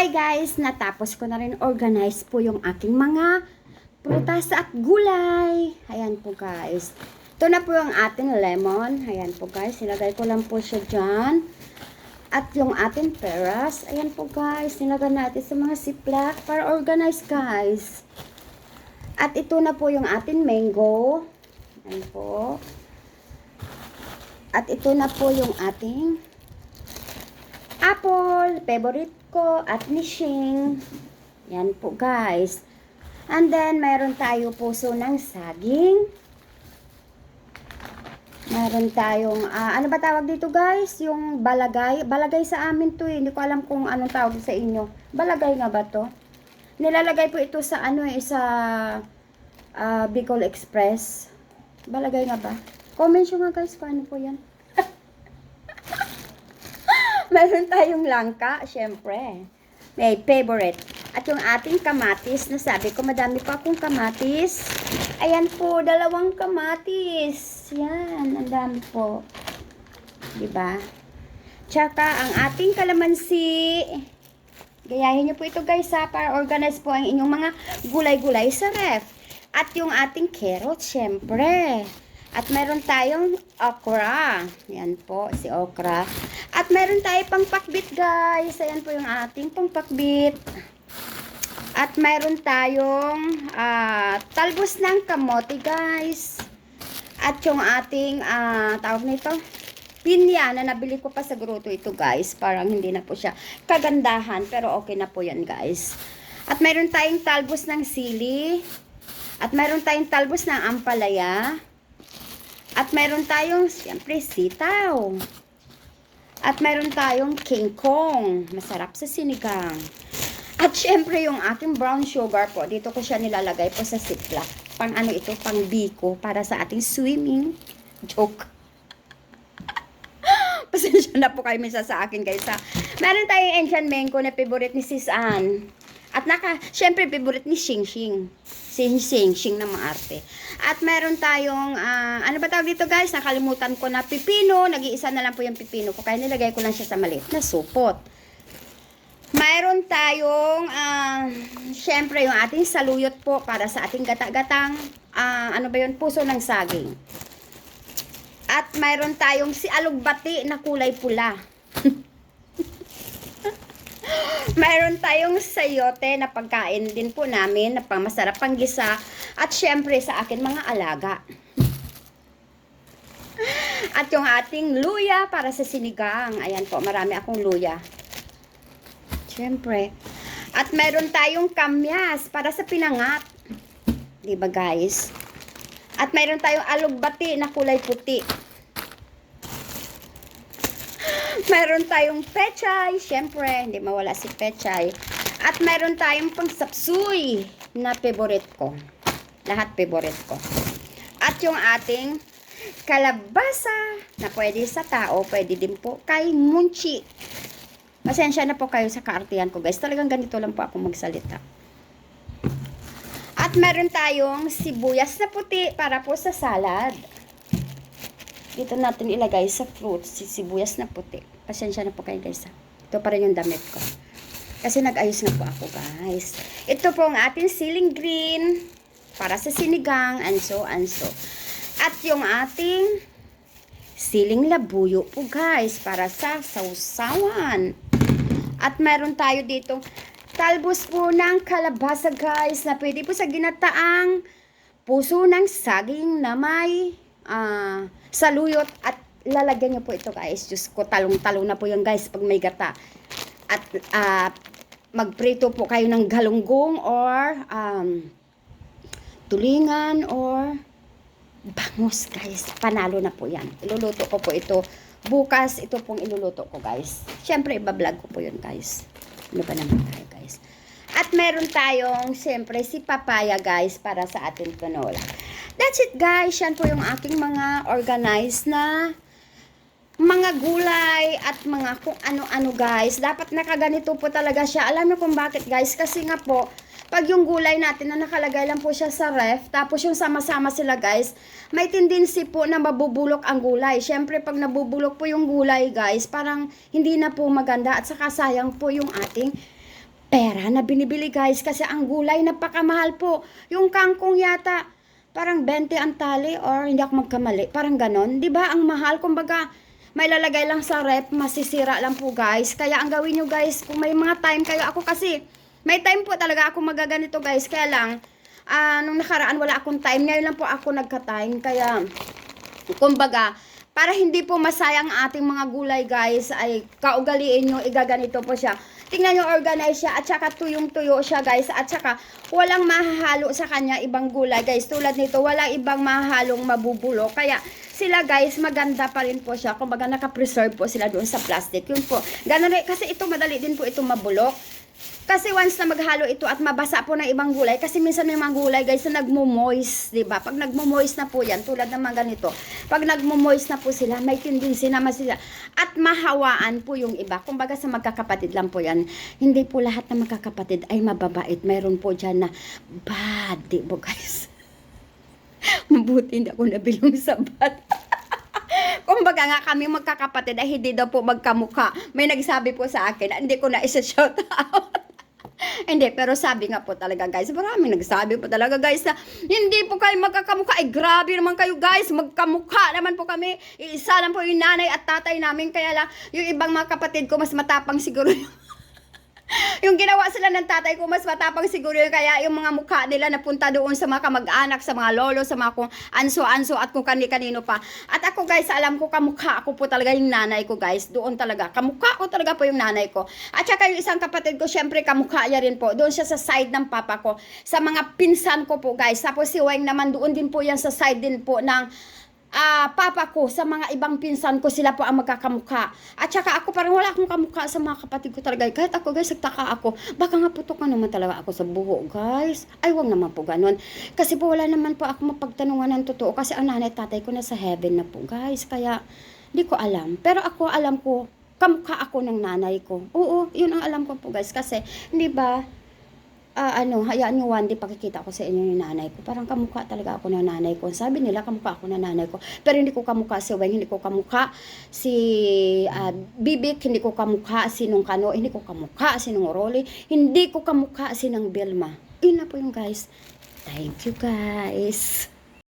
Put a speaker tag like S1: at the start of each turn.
S1: Hi guys! Natapos ko na rin organize po yung aking mga prutas at gulay. Ayan po guys. Ito na po yung ating lemon. Ayan po guys. Nilagay ko lang po siya dyan. At yung ating peras. Ayan po guys. Nilagay natin sa mga siplak para organize guys. At ito na po yung ating mango. Ayan po. At ito na po yung ating apple, favorite ko, at ni Shing. Yan po, guys. And then, meron tayo puso ng saging. Meron tayong, ah, ano ba tawag dito, guys? Yung balagay. Balagay sa amin to eh. Hindi ko alam kung anong tawag sa inyo. Balagay nga ba to? Nilalagay po ito sa ano eh, sa ah, Bicol Express. Balagay nga ba? Comment nyo nga guys, paano po yan? Meron tayong langka, syempre. May favorite. At yung ating kamatis, na sabi ko, madami pa akong kamatis. Ayan po, dalawang kamatis. Yan, ang dami po. Diba? Tsaka, ang ating kalamansi. Gayahin nyo po ito guys ha, para organize po ang inyong mga gulay-gulay sa ref. At yung ating carrot, syempre. At meron tayong okra. Yan po, si okra. At meron tayo pang pakbit, guys. Ayan po yung ating pang pakbit. At meron tayong ah, talbos ng kamote, guys. At yung ating, ah, tawag nito, pinya na nabili ko pa sa gruto ito, guys. Parang hindi na po siya kagandahan, pero okay na po yan, guys. At meron tayong talbos ng sili. At meron tayong talbos ng ampalaya. At meron tayong, siyempre, sitaw. At meron tayong king kong. Masarap sa sinigang. At syempre, yung ating brown sugar po, dito ko siya nilalagay po sa ziplock. Pang ano ito, pang biko para sa ating swimming. Joke. Pasensya na po kayo minsan sa akin guys ha. Meron tayong Enchant Mango na favorite ni Sis Ann. At naka, syempre favorite ni Xing Xing. Xing Xing, Xing na maarte. At meron tayong, ah, ano ba tawag dito guys? Nakalimutan ko na pipino. Nag-iisa na lang po yung pipino ko. Kaya nilagay ko lang siya sa maliit na supot. Mayroon tayong, ah, syempre yung ating saluyot po para sa ating gata-gatang, ah, ano ba yun, puso ng saging. At mayroon tayong si alugbati na kulay pula. Mayroon tayong sayote na pagkain din po namin na pang masarap pang gisa. At syempre sa akin mga alaga. At yung ating luya para sa sinigang. Ayan po, marami akong luya. Siyempre. At meron tayong kamyas para sa pinangat. Di ba guys? At meron tayong alugbati na kulay puti. Meron tayong pechay. Siyempre, hindi mawala si pechay. At meron tayong pang sapsuy na favorite ko. Lahat favorite ko. At yung ating kalabasa na pwede sa tao, pwede din po kay Munchi. Pasensya na po kayo sa kaartihan ko guys. Talagang ganito lang po ako magsalita. At meron tayong sibuyas na puti para po sa salad. Dito natin ilagay sa fruits, si sibuyas na puti. Pasensya na po kayo guys. Ito pa rin yung damit ko. Kasi nag-ayos na po ako guys. Ito po ang ating ceiling green para sa sinigang and so and so. At yung ating siling labuyo po guys para sa sausawan. At meron tayo dito talbos po ng kalabasa guys na pwede po sa ginataang puso ng saging na may ah, saluyot at lalagyan nyo po ito guys. Diyos ko, talong-talong na po yan guys pag may gata. At ah, magprito po kayo ng galunggong or um, tulingan or bangus guys. Panalo na po yan. Iluluto ko po ito. Bukas, ito pong iluluto ko guys. Siyempre, ibablog ko po yun guys. Ano ba naman tayo guys? At meron tayong, siyempre, si papaya guys para sa ating canola. That's it guys. Yan po yung aking mga organized na mga gulay at mga kung ano-ano guys. Dapat nakaganito po talaga siya. Alam niyo kung bakit guys? Kasi nga po, pag yung gulay natin na nakalagay lang po siya sa ref, tapos yung sama-sama sila guys, may tendency po na mabubulok ang gulay. Siyempre, pag nabubulok po yung gulay guys, parang hindi na po maganda at saka sayang po yung ating pera na binibili guys kasi ang gulay napakamahal po. Yung kangkong yata parang 20 ang tali or hindi ako magkamali. Parang ganon. ba Ang mahal. Kumbaga, may lalagay lang sa rep, masisira lang po guys. Kaya ang gawin nyo guys, kung may mga time kayo, ako kasi, may time po talaga ako magaganito guys. Kaya lang, ah, nung nakaraan wala akong time. Ngayon lang po ako nagka-time. Kaya, kumbaga, para hindi po masayang ating mga gulay guys, ay kaugaliin nyo, igaganito po siya. Tingnan nyo, organize siya, at saka tuyong-tuyo siya guys, at saka walang mahahalo sa kanya ibang gulay guys. Tulad nito, walang ibang mahahalong mabubulo. Kaya, sila guys, maganda pa rin po siya. Kumbaga, nakapreserve po sila doon sa plastic. Yun po. Ganun kasi ito madali din po itong mabulok. Kasi once na maghalo ito at mabasa po ng ibang gulay, kasi minsan may mga gulay guys na nagmo-moist, 'di ba? Pag nagmo-moist na po 'yan, tulad ng mga ganito. Pag nagmo-moist na po sila, may tendency na masila at mahawaan po yung iba. Kumbaga sa magkakapatid lang po 'yan. Hindi po lahat ng magkakapatid ay mababait. Mayroon po diyan na bad, 'di ba guys? Mabuti hindi ako nabilong sa bad. Kumbaga nga kami magkakapatid ay hindi daw po magkamuka. May nagsabi po sa akin, hindi ko na isa-shout out. Hindi, pero sabi nga po talaga guys, marami nagsabi po talaga guys na hindi po kayo magkakamukha. Ay grabe naman kayo guys, magkamukha naman po kami. Iisa lang po yung nanay at tatay namin. Kaya lang, yung ibang mga kapatid ko mas matapang siguro yung yung ginawa sila ng tatay ko, mas matapang siguro yun. Kaya yung mga mukha nila napunta doon sa mga kamag-anak, sa mga lolo, sa mga kung anso-anso at kung kani-kanino pa. At ako guys, alam ko kamukha ako po talaga yung nanay ko guys. Doon talaga. Kamukha ko talaga po yung nanay ko. At saka yung isang kapatid ko, syempre kamukha niya rin po. Doon siya sa side ng papa ko. Sa mga pinsan ko po guys. Tapos si Weng naman doon din po yan sa side din po ng ah papa ko sa mga ibang pinsan ko sila po ang magkakamukha. At saka ako parang wala akong kamukha sa mga kapatid ko talaga. Kahit ako guys, nagtaka ako. Baka nga putok naman talaga ako sa buho guys. Ay wag naman po ganun. Kasi po wala naman po ako mapagtanungan ng totoo. Kasi ang nanay at tatay ko nasa heaven na po guys. Kaya di ko alam. Pero ako alam ko kamukha ako ng nanay ko. Oo, yun ang alam ko po guys. Kasi, di ba, ah ano, hayaan nyo one day pakikita ko sa inyo yung nanay ko. Parang kamukha talaga ako ng nanay ko. Sabi nila kamukha ako ng nanay ko. Pero hindi ko kamukha si Weng, hindi ko kamukha si ah, Bibik, hindi ko kamukha si Nung Kano, hindi ko kamukha si Nung Rolly, hindi ko kamukha si Nang Belma. Yun na po yung guys. Thank you guys.